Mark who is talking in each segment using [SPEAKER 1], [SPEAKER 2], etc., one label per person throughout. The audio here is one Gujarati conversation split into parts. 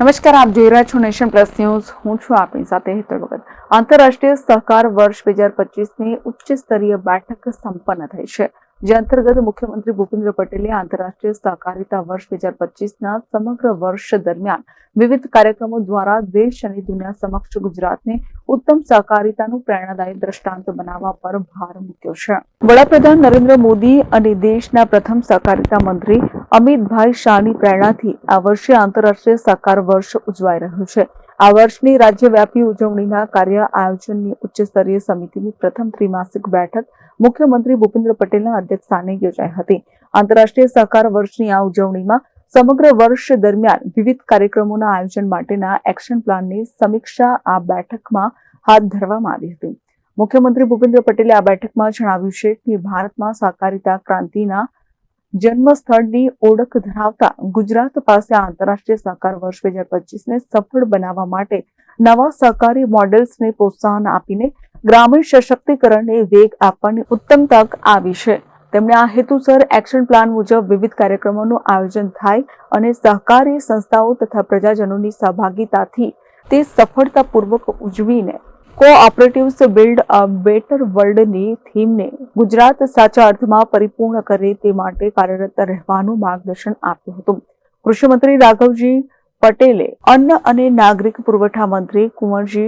[SPEAKER 1] નમસ્કાર, આપ જોઈ રહ્યા છો નેશન પ્લસ ન્યૂઝ. હું છું આપની સાથે હેતલ ભગત. આંતરરાષ્ટ્રીય સહકાર વર્ષ બે હજાર પચીસની ઉચ્ચ સ્તરીય બેઠક સંપન્ન થઈ છે. જે અંતર્ગત મુખ્યમંત્રી ભૂપેન્દ્ર પટેલે આંતરરાષ્ટ્રીય સહકારિતા વર્ષ બે હજાર પચીસના સમગ્ર વર્ષ દરમિયાન વિવિધ કાર્યક્રમો દ્વારા દેશ અને દુનિયા સમક્ષ ગુજરાતને ઉત્તમ સહકારિતાનું પ્રેરણાદાયી દ્રષ્ટાંત બનાવવા પર ભાર મૂક્યો છે. વડાપ્રધાન નરેન્દ્ર મોદી અને દેશના પ્રથમ સહકારિતા મંત્રી અમિતભાઈ શાહની પ્રેરણાથી આ વર્ષે આંતરરાષ્ટ્રીય સહકાર વર્ષ ઉજવાઈ રહ્યું છે. આ વર્ષની રાજ્યવ્યાપી ઉજવણીના કાર્ય આયોજનની ઉચ્ચ સ્તરીય સમિતિની પ્રથમ ત્રિમાસિક બેઠક મુખ્યમંત્રી ભૂપેન્દ્ર પટેલના અધ્યક્ષસ્થાને યોજાઈ હતી. આંતરરાષ્ટ્રીય સહકાર વર્ષની આ ઉજવણીમાં સમગ્ર વર્ષ દરમિયાન વિવિધ કાર્યક્રમોના આયોજન માટેના એક્શન પ્લાનની સમીક્ષા આ બેઠકમાં હાથ ધરવામાં આવી હતી. મુખ્યમંત્રી ભૂપેન્દ્ર પટેલે આ બેઠકમાં જણાવ્યું છે કે ભારતમાં સહકારિતા ક્રાંતિના જન્મસ્થળની ઓળખ ધરાવતા ગુજરાત પાસે આંતરરાષ્ટ્રીય સહકાર વર્ષ બે હજાર પચીસને સફળ બનાવવા માટે નવા સહકારી મોડેલ્સને પ્રોત્સાહન આપીને ગ્રામીણ સશક્તિકરણને વેગ આપવાની ઉત્તમ તક આવી છે. તેમણે આ હેતુસર એક્શન પ્લાન મુજબ વિવિધ કાર્યક્રમોનું આયોજન થાય અને સહકારી સંસ્થાઓ તથા પ્રજાજનોની સહભાગીતાથી તે સફળતાપૂર્વક ઉજવીને કોઓપરેટિવ્સ બિલ્ડ અ બેટર વર્લ્ડની થીમને ગુજરાત સાચા અર્થમાં પરિપૂર્ણ કરે તે માટે કાર્યરત રહેવાનું માર્ગદર્શન આપ્યું હતું. કૃષિમંત્રી રાઘવજી પટેલે અન્ન અને નાગરિક પુરવઠા મંત્રી કુંવરજી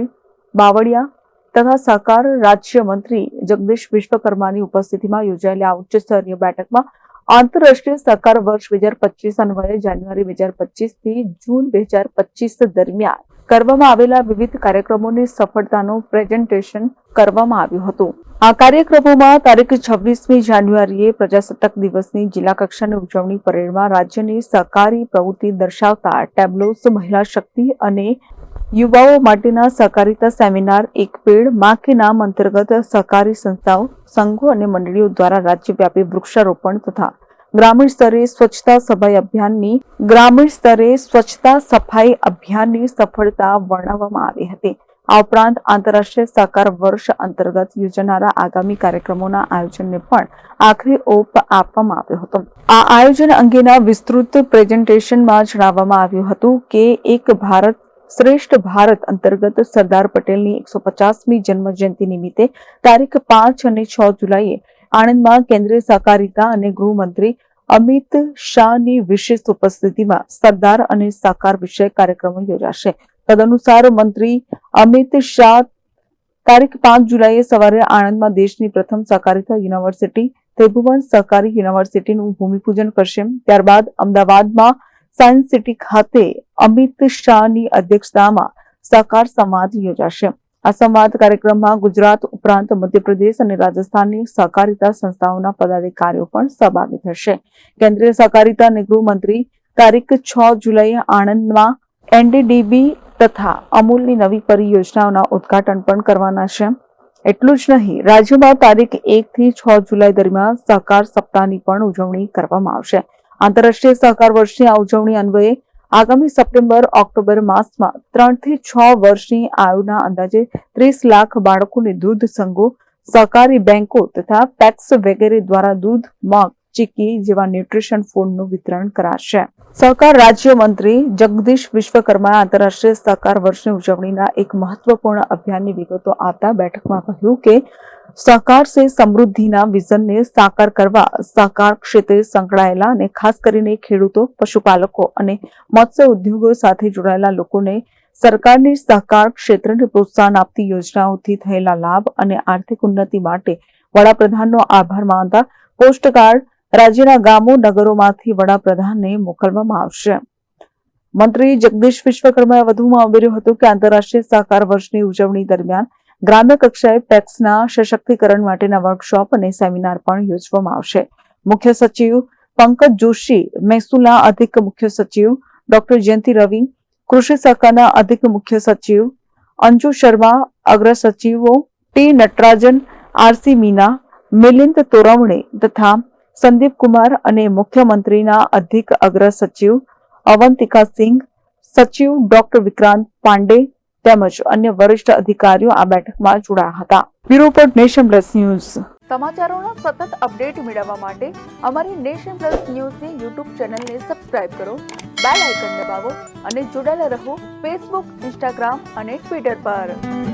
[SPEAKER 1] બાવળિયા તથા સહકાર રાજ્યમંત્રી જગદીશ વિશ્વકર્માની ઉપસ્થિતિમાં યોજાયેલી આ ઉચ્ચ સ્તરીય બેઠકમાં આંતરરાષ્ટ્રીય સહકાર વર્ષ બે હજાર પચીસ અન્વયે જાન્યુઆરી બે હજાર પચીસથી જૂન બે હજાર પચીસ દરમિયાન કરવામાં આવેલા વિવિધ કાર્યક્રમોની સફળતાનું પ્રેઝન્ટેશન કરવામાં આવ્યું હતું. આ કાર્યક્રમોમાં તારીખ છવ્વીસમી જાન્યુઆરીએ પ્રજાસત્તાક દિવસની જિલ્લા કક્ષાની ઉજવણી પરેડમાં રાજ્યની સહકારી પ્રવૃત્તિ દર્શાવતા ટેબ્લોસ, મહિલા શક્તિ અને યુવાઓ માટેના સહકારિતા સેમિનાર, એક પેડ, માં કે નામ અંતર્ગત સહકારી સંસ્થાઓ, સંઘો અને મંડળીઓ દ્વારા રાજ્યવ્યાપી વૃક્ષારોપણ તથા ગ્રામીણ સ્તરે સ્વચ્છતા સફાઈ અભિયાનની ગ્રામીણ સ્તરે સ્વચ્છતા સફાઈ અભિયાનની સફળતા વર્ણવવામાં આવી હતી. આ ઉપરાંત આંતરરાષ્ટ્રીય સહકાર વર્ષ અંતર્ગત યોજાનારા આગામી કાર્યક્રમોના આયોજનને પણ આખરી ઓપ આપવામાં આવ્યો હતો. આ આયોજન અંગેના વિસ્તૃત પ્રેઝન્ટેશનમાં જણાવવામાં આવ્યું હતું કે એક ભારત શ્રેષ્ઠ ભારત અંતર્ગત સરદાર પટેલની એકસો પચાસમી જન્મ જયંતિ નિમિત્તે તારીખ પાંચ અને છ જુલાઈએ આણંદમાં કેન્દ્રીય સહકારિતા અને ગૃહમંત્રી અમિત શાહની વિશેષ ઉપસ્થિતિમાં સરદાર અને સાકાર વિષયક કાર્યક્રમો યોજાશે. તદનુસાર મંત્રી અમિત શાહ તારીખ પાંચ જુલાઈએ સવારે આણંદમાં દેશની પ્રથમ સહકારિતા યુનિવર્સિટી, ત્રિભુવન સહકારી યુનિવર્સિટીનું ભૂમિપૂજન કરશે. ત્યારબાદ અમદાવાદમાં સાયન્સ સિટી ખાતે અમિત શાહની અધ્યક્ષતામાં સહકાર સંવાદ યોજાશે. આ સંવાદ કાર્યક્રમમાં ગુજરાત ઉપરાંત મધ્યપ્રદેશ અને રાજસ્થાનની સહકારિતા સંસ્થાઓના પદાધિકારીઓ પણ સહભાગી થશે. કેન્દ્રીય સહકારિતા અને ગૃહમંત્રી તારીખ છ જુલાઈએ આણંદમાં એનડીડીબી તથા અમૂલની નવી પરિયોજનાઓના ઉદઘાટન પણ કરવાના છે. એટલું જ નહીં, રાજ્યમાં તારીખ એક થી છ જુલાઈ દરમિયાન સહકાર સપ્તાહની પણ ઉજવણી કરવામાં આવશે. આંતરરાષ્ટ્રીય સહકાર વર્ષની આ ઉજવણી અન્વયે આગામી સપ્ટેમ્બર, ઓક્ટોબર માસમાં ત્રણથી છ વર્ષની આયુના અંદાજે ત્રીસ લાખ બાળકોને દૂધ સંઘો, સહકારી બેંકો તથા પેક્સ વગેરે દ્વારા દૂધ, મગ, ચીકી જેવા ન્યુટ્રિશન ફૂડનું વિતરણ કરાશે. સહકાર રાજ્યમંત્રી જગદીશ વિશ્વકર્માએ આંતરરાષ્ટ્રીય સહકાર વર્ષની ઉજવણીના એક મહત્વપૂર્ણ અભિયાનની વિગતો આપતા બેઠકમાં કહ્યું કે સહકાર સે સમૃદ્ધિના વિઝનને સાકાર કરવા સહકાર ક્ષેત્રે સંકળાયેલા અને ખાસ કરીને ખેડૂતો, પશુપાલકો અને મત્સ્ય ઉદ્યોગો સાથે જોડાયેલા લોકોને સરકારની સહકાર ક્ષેત્રને પ્રોત્સાહન આપતી યોજનાઓથી થયેલા લાભ અને આર્થિક ઉન્નતિ માટે વડાપ્રધાનનો આભાર માનતા પોસ્ટકાર્ડ રાજ્યના ગામો, નગરોમાંથી વડાપ્રધાનને મોકલવામાં આવશે. મંત્રી જગદીશ વિશ્વકર્માએ વધુમાં ઉમેર્યું હતું કે આંતરરાષ્ટ્રીય સહકાર વર્ષની ઉજવણી દરમિયાન ગ્રામ્ય કક્ષાએ પેક્સના સશક્તિકરણ માટેના વર્કશોપ અને સેમિનાર પણ યોજવામાં આવશે. મુખ્ય સચિવ પંકજ જોશી, મહેસૂલના અધિક મુખ્ય સચિવ ડોક્ટર જયંતિ રવિ, કૃષિ શાખાના અધિક મુખ્ય સચિવ અંજુ શર્મા, અગ્ર સચિવો ટી. નટરાજન આરસી મીના, મિલિંદ તોરવણે તથા સંદીપ કુમાર અને મુખ્યમંત્રીના અધિક અગ્ર સચિવ અવંતિકા સિંઘ, સચિવ ડોક્ટર વિક્રાંત પાંડે તેમજ અન્ય વરિષ્ઠ અધિકારીઓ આ બેઠકમાં જોડાયા હતા. Bureau Nation Plus News. સમાચારોના સતત અપડેટ મેળવવા માટે અમારી નેશન પ્લસ ન્યૂઝની યુટ્યુબ ચેનલને સબસ્ક્રાઇબ કરો, બેલ આઇકન દબાવો અને જોડાયેલા રહો ફેસબુક, ઇન્સ્ટાગ્રામ અને ટ્વિટર પર.